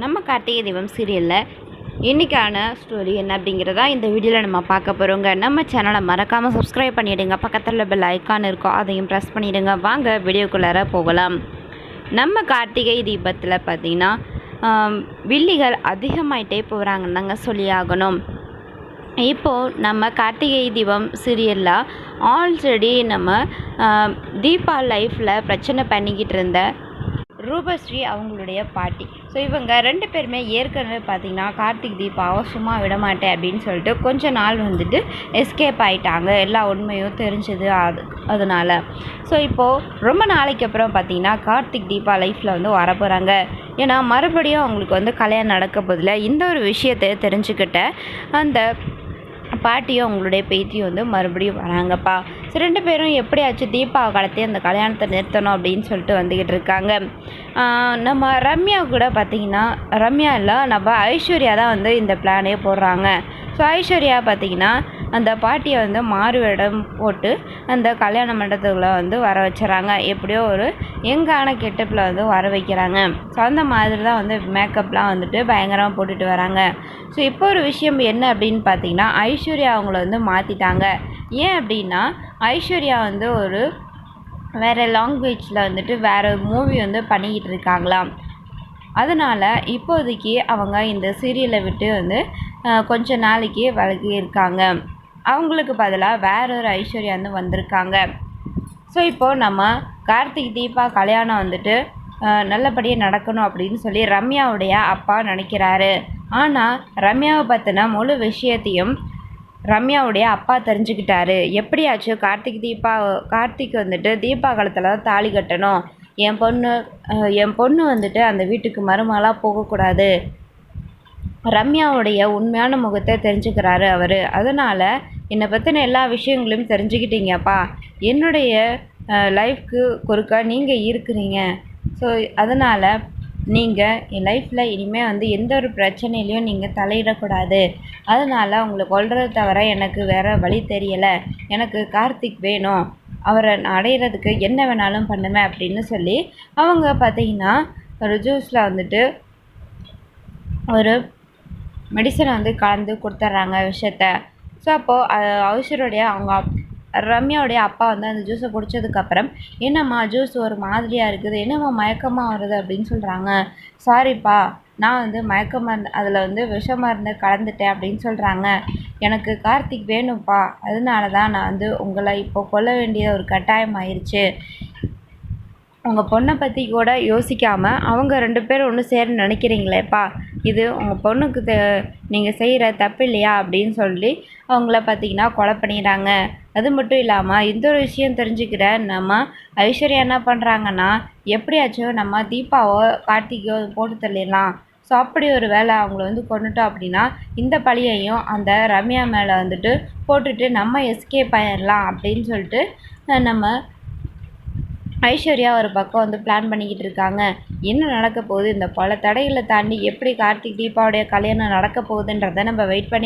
நம்ம கார்த்திகை தீபம் சீரியலில் இன்றைக்கான ஸ்டோரி என்ன அப்படிங்கிறதா இந்த வீடியோவில் நம்ம பார்க்க போகிறோங்க நம்ம சேனலை மறக்காமல் சப்ஸ்கிரைப் பண்ணிவிடுங்க பக்கத்தில் பெல் ஐக்கான் இருக்கும் அதையும் ப்ரெஸ் பண்ணிவிடுங்க வாங்க வீடியோக்குள்ளார போகலாம். நம்ம கார்த்திகை தீபத்தில் பார்த்திங்கன்னா வில்லிகள் அதிகமாயிட்டே போகிறாங்கன்னு தாங்க சொல்லி ஆகணும். இப்போது நம்ம கார்த்திகை தீபம் சீரியலில் ஆல்ரெடி நம்ம தீபா லைஃப்பில் பிரச்சனை பண்ணிக்கிட்டு இருந்த ரூபஸ்ரீ அவங்களுடைய பாட்டி. ஸோ இவங்க ரெண்டு பேருமே ஏற்கனவே பார்த்தீங்கன்னா கார்த்திக் தீபாவை சும்மா விடமாட்டேன் அப்படின்னு சொல்லிட்டு கொஞ்ச நாள் வந்துட்டு எஸ்கேப் ஆயிட்டாங்க. எல்லா உண்மையும் தெரிஞ்சது அது அதனால். ஸோ இப்போது ரொம்ப நாளைக்கு அப்புறம் பார்த்தீங்கன்னா கார்த்திக் தீபா லைஃப்பில் வந்து வரப்போகிறாங்க ஏன்னா மறுபடியும் அவங்களுக்கு வந்து கல்யாணம் நடக்க போதில். இந்த ஒரு விஷயத்தை தெரிஞ்சுக்கிட்ட அந்த பாட்டியும் அவங்களுடைய பேத்தியும் வந்து மறுபடியும் வராங்கப்பா. ஸோ ரெண்டு பேரும் எப்படியாச்சும் தீபாவை கடத்தி அந்த கல்யாணத்தை நிறுத்தணும் அப்படின்னு சொல்லிட்டு வந்துக்கிட்டு இருக்காங்க. நம்ம ரம்யா கூட பார்த்தீங்கன்னா ரம்யா இல்லை நம்ம ஐஸ்வர்யா தான் வந்து இந்த பிளானே போடுறாங்க. ஸோ ஐஸ்வர்யா பார்த்தீங்கன்னா அந்த பாட்டியை வந்து மாறு வேடம் போட்டு அந்த கல்யாண மண்டபத்துக்குள்ளே வந்து வர வச்சுறாங்க. எப்படியோ ஒரு எங்கான கெட்டப்பில் வந்து வர வைக்கிறாங்க. ஸோ அந்த மாதிரி தான் வந்து மேக்கப்லாம் வந்துட்டு பயங்கரமாக போட்டுட்டு வராங்க. ஸோ இப்போ ஒரு விஷயம் என்ன அப்படின்னு பார்த்தீங்கன்னா ஐஸ்வர்யா அவங்கள வந்து மாற்றிட்டாங்க ஏன் அப்படின்னா ஐஸ்வர்யா வந்து ஒரு வேறு லாங்குவேஜில் வந்துட்டு வேறு மூவி வந்து பண்ணிக்கிட்டு இருக்காங்களாம். அதனால் இப்போதைக்கு அவங்க இந்த சீரியலை விட்டு வந்து கொஞ்ச நாளைக்கு விலகி இருக்காங்க அவங்களுக்கு பதிலாக வேற ஒரு ஐஸ்வர்யா வந்து வந்திருக்காங்க. ஸோ இப்போது நம்ம கார்த்திக் தீபா கல்யாணம் வந்துட்டு நல்லபடியாக நடக்கணும் அப்படின்னு சொல்லி ரம்யாவுடைய அப்பா நினைக்கிறாரு. ஆனால் ரம்யாவை பற்றின முழு விஷயத்தையும் ரம்யாவுடைய அப்பா தெரிஞ்சுக்கிட்டாரு. எப்படியாச்சும் கார்த்திக் தீபா கார்த்திக் வந்துட்டு தீபா காலத்தில் தான் தாலி கட்டணும். என் பொண்ணு என் பொண்ணு வந்துட்டு அந்த வீட்டுக்கு மருமகளாக போகக்கூடாது. ரம்யாவுடைய உண்மையான முகத்தை தெரிஞ்சுக்கிறாரு அவர். அதனால் என்னை பற்றின எல்லா விஷயங்களையும் தெரிஞ்சுக்கிட்டீங்கப்பா. என்னுடைய லைஃப்க்கு குறுக்கா நீங்கள் இருக்கிறீங்க. ஸோ அதனால் நீங்கள் என் லைஃப்பில் இனிமேல் வந்து எந்த ஒரு பிரச்சனையிலையும் நீங்கள் தலையிடக்கூடாது. அதனால் உங்களை கொள்றதை தவிர எனக்கு வேறு வழி தெரியலை. எனக்கு கார்த்திக் வேணும். அவரை நான் அடையிறதுக்கு என்ன வேணாலும் பண்ணுவேன் அப்படின்னு சொல்லி அவங்க பார்த்தீங்கன்னா ஒரு ஜூஸில் வந்துட்டு ஒரு மெடிசனை வந்து கலந்து கொடுத்துட்றாங்க விஷயத்த ஸோ அப்போது ஐஸ்வர்யோடைய அவங்க அப்- ரம்யாவுடைய அப்பா வந்து அந்த ஜூஸை குடித்ததுக்கப்புறம் என்னம்மா ஜூஸ் ஒரு மாதிரியாக இருக்குது? என்னம்மா மயக்கமாக வருது? அப்படின்னு சொல்கிறாங்க சாரிப்பா நான் வந்து மயக்க மருந்து அதில் வந்து விஷ மருந்து கலந்துட்டேன் அப்படின்னு சொல்கிறாங்க எனக்கு கார்த்திக் வேணும்ப்பா. அதனால தான் நான் வந்து உங்களை இப்போ கொல்ல வேண்டிய ஒரு கட்டாயம் ஆயிடுச்சு உங்கள் பொண்ணை பற்றி கூட யோசிக்காமல் அவங்க ரெண்டு பேரும் ஒன்று சேர நினைக்கிறீங்களேப்பா இது உங்கள் பொண்ணுக்கு தெ நீங்கள் செய்கிற தப்பு இல்லையா அப்படின்னு சொல்லி அவங்கள பார்த்தீங்கன்னா கொலை பண்ணிடுறாங்க. அது மட்டும் இல்லாமல் இந்த ஒரு விஷயம் தெரிஞ்சுக்கிற நம்ம ஐஸ்வர்யா என்ன பண்ணுறாங்கன்னா எப்படியாச்சும் நம்ம தீபாவோ கார்த்திகோ போட்டு தள்ளிடலாம். ஸோ அப்படி ஒரு வேலை அவங்கள வந்து கொண்டுட்டோம் அப்படின்னா இந்த பழியையும் அந்த ரம்யா மேலே வந்துட்டு போட்டுட்டு நம்ம எஸ்கேப் ஆயிடலாம் அப்படின்னு சொல்லிட்டு நம்ம ஐஸ்வர்யா ஒரு பக்கம் வந்து பிளான் பண்ணிக்கிட்டு இருக்காங்க. என்ன நடக்க போகுது? இந்த பல தடைகளை தாண்டி எப்படி கார்த்திக் தீபாவுடைய கல்யாணம் நடக்க போகுதுன்றதை நம்ம வெயிட் பண்ணி